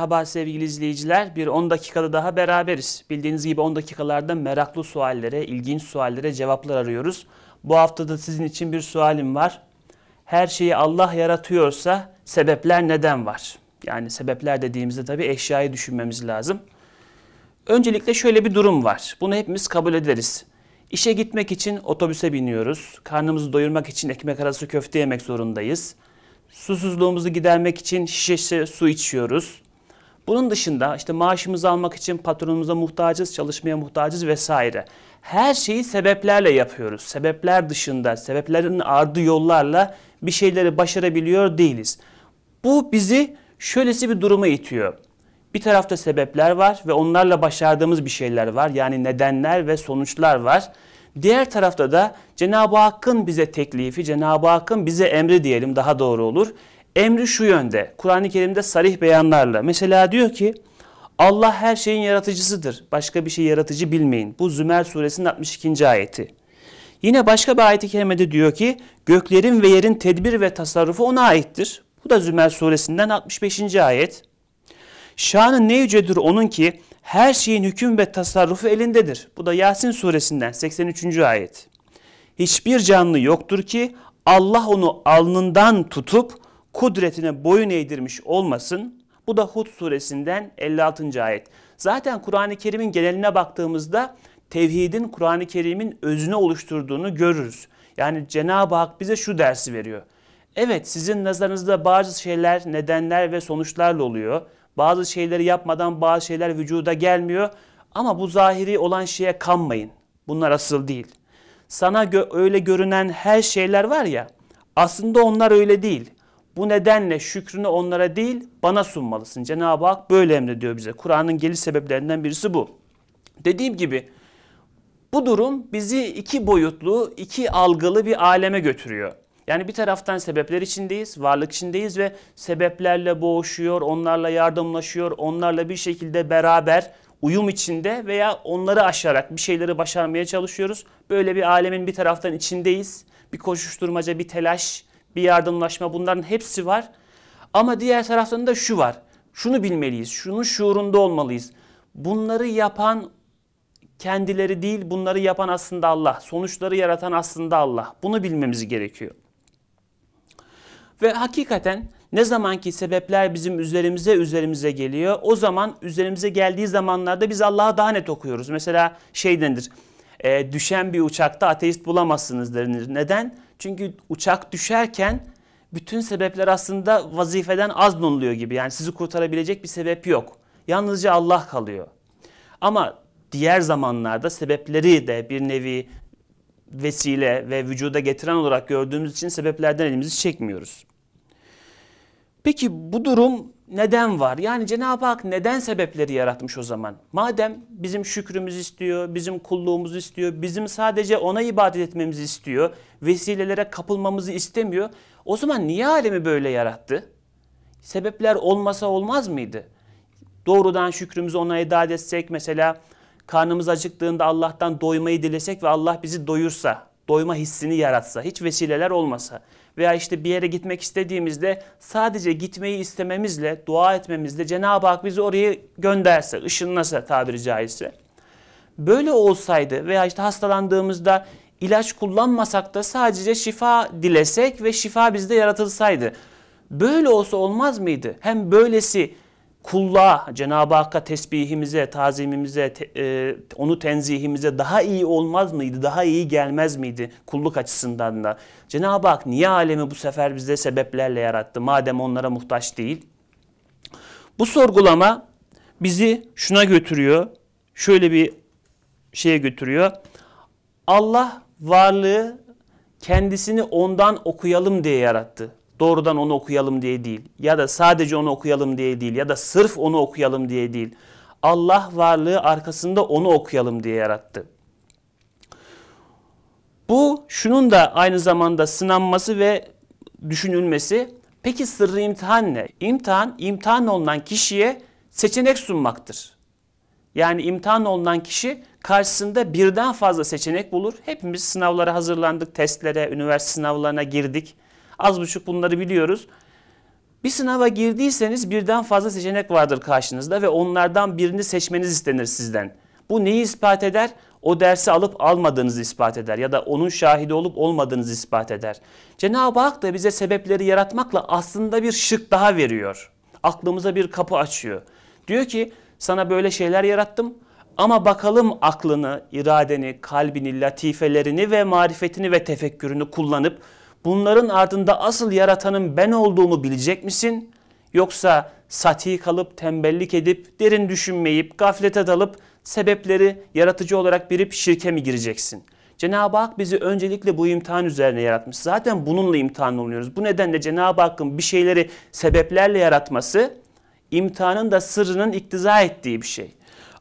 Merhaba sevgili izleyiciler. Bir 10 dakikada daha beraberiz. Bildiğiniz gibi 10 dakikalarda meraklı suallere, ilginç suallere cevaplar arıyoruz. Bu haftada sizin için bir sualim var. Her şeyi Allah yaratıyorsa sebepler neden var? Yani sebepler dediğimizde tabii eşyayı düşünmemiz lazım. Öncelikle şöyle bir durum var. Bunu hepimiz kabul ederiz. İşe gitmek için otobüse biniyoruz. Karnımızı doyurmak için ekmek arası köfte yemek zorundayız. Susuzluğumuzu gidermek için şişesi su içiyoruz. Bunun dışında işte maaşımızı almak için patronumuza muhtacız, çalışmaya muhtacız vesaire. Her şeyi sebeplerle yapıyoruz. Sebepler dışında, sebeplerin ardı yollarla bir şeyleri başarabiliyor değiliz. Bu bizi şöylesi bir duruma itiyor. Bir tarafta sebepler var ve onlarla başardığımız bir şeyler var. Yani nedenler ve sonuçlar var. Diğer tarafta da Cenab-ı Hakk'ın bize teklifi, Cenab-ı Hakk'ın bize emri diyelim daha doğru olur. Emri şu yönde. Kur'an-ı Kerim'de sarih beyanlarla. Mesela diyor ki Allah her şeyin yaratıcısıdır. Başka bir şey yaratıcı bilmeyin. Bu Zümer suresinin 62. ayeti. Yine başka bir ayet-i kerimede diyor ki göklerin ve yerin tedbir ve tasarrufu ona aittir. Bu da Zümer suresinden 65. ayet. Şanı ne yücedir onun ki her şeyin hüküm ve tasarrufu elindedir. Bu da Yasin suresinden 83. ayet. Hiçbir canlı yoktur ki Allah onu alnından tutup kudretine boyun eğdirmiş olmasın. Bu da Hud suresinden 56. ayet. Zaten Kur'an-ı Kerim'in geneline baktığımızda tevhidin Kur'an-ı Kerim'in özünü oluşturduğunu görürüz. Yani Cenab-ı Hak bize şu dersi veriyor. Evet sizin nazarınızda bazı şeyler nedenler ve sonuçlarla oluyor. Bazı şeyleri yapmadan bazı şeyler vücuda gelmiyor. Ama bu zahiri olan şeye kanmayın. Bunlar asıl değil. Sana gö öyle görünen her şeyler var ya aslında onlar öyle değil. Bu nedenle şükrünü onlara değil bana sunmalısın. Cenab-ı Hak böyle emrediyor bize. Kur'an'ın geliş sebeplerinden birisi bu. Dediğim gibi bu durum bizi iki boyutlu, iki algılı bir aleme götürüyor. Yani bir taraftan sebepler içindeyiz, varlık içindeyiz ve sebeplerle boğuşuyor, onlarla yardımlaşıyor, onlarla bir şekilde beraber uyum içinde veya onları aşarak bir şeyleri başarmaya çalışıyoruz. Böyle bir alemin bir taraftan içindeyiz. Bir koşuşturmaca, bir telaş, bir yardımlaşma bunların hepsi var. Ama diğer taraftan da şu var. Şunu bilmeliyiz, şunun şuurunda olmalıyız. Bunları yapan kendileri değil, bunları yapan aslında Allah. Sonuçları yaratan aslında Allah. Bunu bilmemiz gerekiyor. Ve hakikaten ne zamanki sebepler bizim üzerimize üzerimize geliyor o zaman üzerimize geldiği zamanlarda biz Allah'a daha net okuyoruz. Mesela şey denir e, düşen bir uçakta ateist bulamazsınız denir. Neden? Çünkü uçak düşerken bütün sebepler aslında vazifeden az noluyor gibi. Yani sizi kurtarabilecek bir sebep yok. Yalnızca Allah kalıyor. Ama diğer zamanlarda sebepleri de bir nevi vesile ve vücuda getiren olarak gördüğümüz için sebeplerden elimizi çekmiyoruz. Peki bu durum neden var? Yani Cenab-ı Hak neden sebepleri yaratmış o zaman? Madem bizim şükrümüz istiyor, bizim kulluğumuzu istiyor, bizim sadece ona ibadet etmemizi istiyor, vesilelere kapılmamızı istemiyor. O zaman niye alemi böyle yarattı? Sebepler olmasa olmaz mıydı? Doğrudan şükrümüzü ona eda etsek mesela karnımız acıktığında Allah'tan doymayı dilesek ve Allah bizi doyursa, doyma hissini yaratsa, hiç vesileler olmasa veya işte bir yere gitmek istediğimizde sadece gitmeyi istememizle, dua etmemizle Cenab-ı Hak bizi oraya gönderse, ışınlasa tabiri caizse. Böyle olsaydı veya işte hastalandığımızda ilaç kullanmasak da sadece şifa dilesek ve şifa bizde yaratılsaydı. Böyle olsa olmaz mıydı? Hem böylesi kulluğa, Cenab-ı Hakk'a tesbihimize, tazimimize, te, e, onu tenzihimize daha iyi olmaz mıydı? Daha iyi gelmez miydi kulluk açısından da? Cenab-ı Hak niye alemi bu sefer bize sebeplerle yarattı madem onlara muhtaç değil? Bu sorgulama bizi şuna götürüyor. Şöyle bir şeye götürüyor. Allah varlığı kendisini ondan okuyalım diye yarattı doğrudan onu okuyalım diye değil ya da sadece onu okuyalım diye değil ya da sırf onu okuyalım diye değil. Allah varlığı arkasında onu okuyalım diye yarattı. Bu şunun da aynı zamanda sınanması ve düşünülmesi. Peki sırrı imtihan ne? İmtihan, imtihan olunan kişiye seçenek sunmaktır. Yani imtihan olunan kişi karşısında birden fazla seçenek bulur. Hepimiz sınavlara hazırlandık, testlere, üniversite sınavlarına girdik. Az buçuk bunları biliyoruz. Bir sınava girdiyseniz birden fazla seçenek vardır karşınızda ve onlardan birini seçmeniz istenir sizden. Bu neyi ispat eder? O dersi alıp almadığınızı ispat eder ya da onun şahidi olup olmadığınızı ispat eder. Cenab-ı Hak da bize sebepleri yaratmakla aslında bir şık daha veriyor. Aklımıza bir kapı açıyor. Diyor ki sana böyle şeyler yarattım ama bakalım aklını, iradeni, kalbini, latifelerini ve marifetini ve tefekkürünü kullanıp bunların ardında asıl yaratanın ben olduğumu bilecek misin? Yoksa sati kalıp tembellik edip derin düşünmeyip gaflete dalıp sebepleri yaratıcı olarak birip şirke mi gireceksin? Cenab-ı Hak bizi öncelikle bu imtihan üzerine yaratmış. Zaten bununla imtihan oluyoruz. Bu nedenle Cenab-ı Hakk'ın bir şeyleri sebeplerle yaratması imtihanın da sırrının iktiza ettiği bir şey.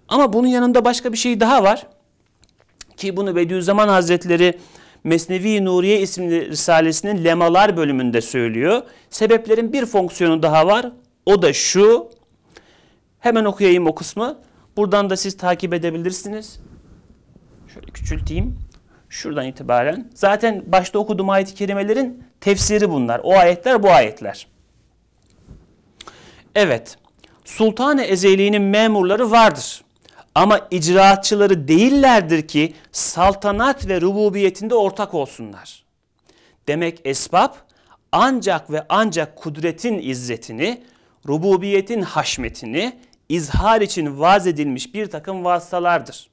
Ama bunun yanında başka bir şey daha var. Ki bunu Bediüzzaman Hazretleri Mesnevi Nuriye isimli risalesinin lemalar bölümünde söylüyor. Sebeplerin bir fonksiyonu daha var. O da şu. Hemen okuyayım o kısmı. Buradan da siz takip edebilirsiniz. Şöyle küçülteyim. Şuradan itibaren. Zaten başta okuduğum ayet-i kerimelerin tefsiri bunlar. O ayetler bu ayetler. Evet. Sultan-ı Ezeli'nin memurları vardır. Ama icraatçıları değillerdir ki saltanat ve rububiyetinde ortak olsunlar. Demek esbab ancak ve ancak kudretin izzetini, rububiyetin haşmetini izhar için vaz edilmiş bir takım vasıtalardır.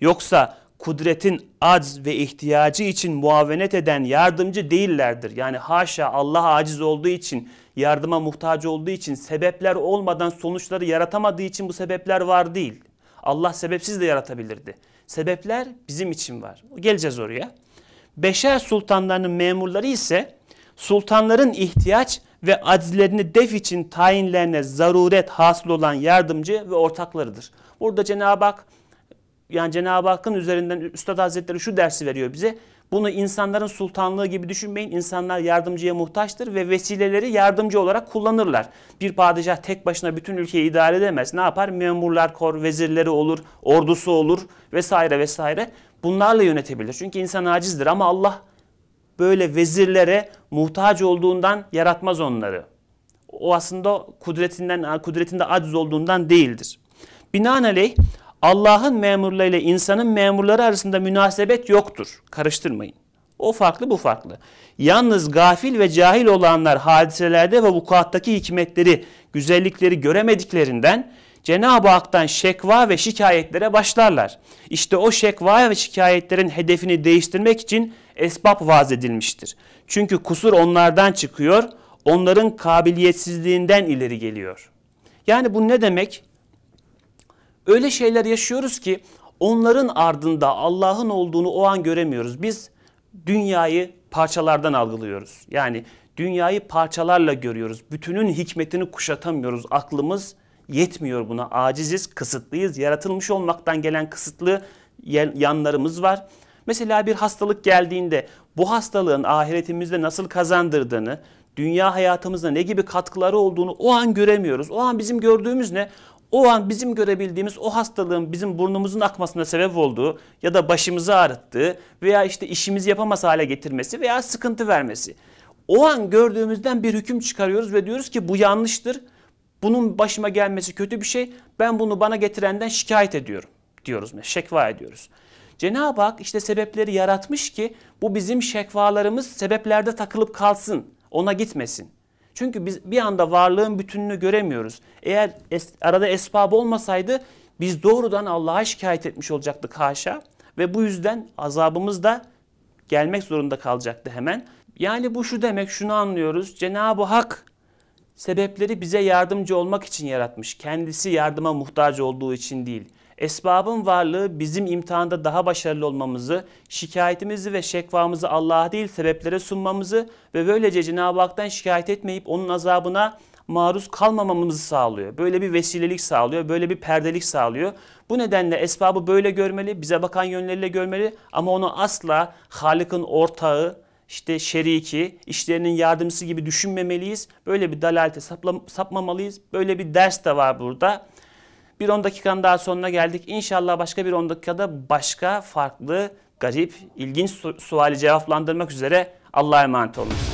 Yoksa kudretin acz ve ihtiyacı için muavenet eden yardımcı değillerdir. Yani haşa Allah aciz olduğu için, yardıma muhtaç olduğu için, sebepler olmadan sonuçları yaratamadığı için bu sebepler var değil. Allah sebepsiz de yaratabilirdi. Sebepler bizim için var. Geleceğiz oraya. Beşer sultanlarının memurları ise sultanların ihtiyaç ve acizlerini def için tayinlerine zaruret hasıl olan yardımcı ve ortaklarıdır. Burada Cenab-ı Hak yani Cenab-ı Hakk'ın üzerinden Üstad Hazretleri şu dersi veriyor bize. Bunu insanların sultanlığı gibi düşünmeyin. İnsanlar yardımcıya muhtaçtır ve vesileleri yardımcı olarak kullanırlar. Bir padişah tek başına bütün ülkeyi idare edemez. Ne yapar? Memurlar kor, vezirleri olur, ordusu olur vesaire vesaire. Bunlarla yönetebilir. Çünkü insan acizdir ama Allah böyle vezirlere muhtaç olduğundan yaratmaz onları. O aslında kudretinden kudretinde aciz olduğundan değildir. Binaenaleyh Allah'ın memurlarıyla insanın memurları arasında münasebet yoktur. Karıştırmayın. O farklı bu farklı. Yalnız gafil ve cahil olanlar hadiselerde ve vukuattaki hikmetleri, güzellikleri göremediklerinden Cenab-ı Hak'tan şekva ve şikayetlere başlarlar. İşte o şekva ve şikayetlerin hedefini değiştirmek için esbab vaz edilmiştir. Çünkü kusur onlardan çıkıyor, onların kabiliyetsizliğinden ileri geliyor. Yani bu ne demek? Öyle şeyler yaşıyoruz ki onların ardında Allah'ın olduğunu o an göremiyoruz. Biz dünyayı parçalardan algılıyoruz. Yani dünyayı parçalarla görüyoruz. Bütünün hikmetini kuşatamıyoruz. Aklımız yetmiyor buna. Aciziz, kısıtlıyız. Yaratılmış olmaktan gelen kısıtlı yanlarımız var. Mesela bir hastalık geldiğinde bu hastalığın ahiretimizde nasıl kazandırdığını, dünya hayatımızda ne gibi katkıları olduğunu o an göremiyoruz. O an bizim gördüğümüz ne? O an bizim görebildiğimiz o hastalığın bizim burnumuzun akmasına sebep olduğu ya da başımızı ağrıttığı veya işte işimizi yapamaz hale getirmesi veya sıkıntı vermesi. O an gördüğümüzden bir hüküm çıkarıyoruz ve diyoruz ki bu yanlıştır. Bunun başıma gelmesi kötü bir şey. Ben bunu bana getirenden şikayet ediyorum diyoruz. Şekva ediyoruz. Cenab-ı Hak işte sebepleri yaratmış ki bu bizim şekvalarımız sebeplerde takılıp kalsın. Ona gitmesin. Çünkü biz bir anda varlığın bütününü göremiyoruz. Eğer es, arada esbab olmasaydı biz doğrudan Allah'a şikayet etmiş olacaktık haşa. Ve bu yüzden azabımız da gelmek zorunda kalacaktı hemen. Yani bu şu demek şunu anlıyoruz. Cenab-ı Hak sebepleri bize yardımcı olmak için yaratmış. Kendisi yardıma muhtaç olduğu için değil. Esbabın varlığı bizim imtihanda daha başarılı olmamızı, şikayetimizi ve şekvamızı Allah'a değil sebeplere sunmamızı ve böylece Cenab-ı Hak'tan şikayet etmeyip onun azabına maruz kalmamamızı sağlıyor. Böyle bir vesilelik sağlıyor, böyle bir perdelik sağlıyor. Bu nedenle esbabı böyle görmeli, bize bakan yönleriyle görmeli ama onu asla Halık'ın ortağı, işte şeriki, işlerinin yardımcısı gibi düşünmemeliyiz. Böyle bir dalalete sapmamalıyız. Böyle bir ders de var burada. Bir 10 dakikanın daha sonuna geldik. İnşallah başka bir 10 dakikada başka farklı, garip, ilginç su suali cevaplandırmak üzere Allah'a emanet olun.